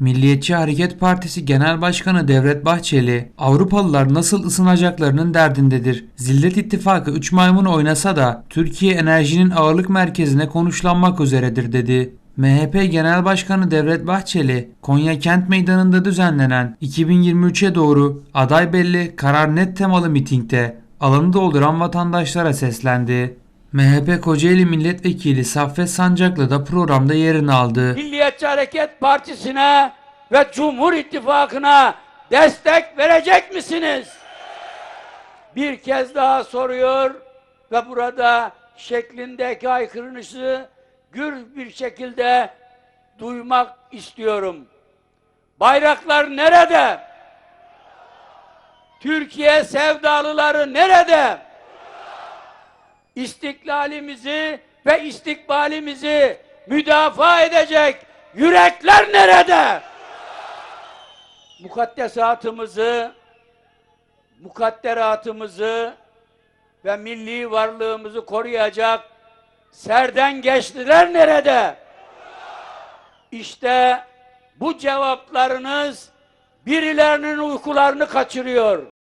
Milliyetçi Hareket Partisi Genel Başkanı Devlet Bahçeli, Avrupalılar nasıl ısınacaklarının derdindedir. Zillet İttifakı 3 maymun oynasa da Türkiye enerjinin ağırlık merkezine konuşlanmak üzeredir dedi. MHP Genel Başkanı Devlet Bahçeli, Konya Kent Meydanı'nda düzenlenen 2023'e doğru aday belli karar net temalı mitingde alanı dolduran vatandaşlara seslendi. MHP Kocaeli Milletvekili Saffet Sancaklı da programda yerini aldı. Milliyetçi Hareket Partisi'ne ve Cumhur İttifakı'na destek verecek misiniz? Bir kez daha soruyor ve burada şeklindeki aykırınışı gür bir şekilde duymak istiyorum. Bayraklar nerede? Türkiye sevdalıları nerede? İstiklalimizi ve istikbalimizi müdafaa edecek yürekler nerede? Mukaddesatımızı, mukadderatımızı ve milli varlığımızı koruyacak serden geçtiler nerede? İşte bu cevaplarınız birilerinin uykularını kaçırıyor.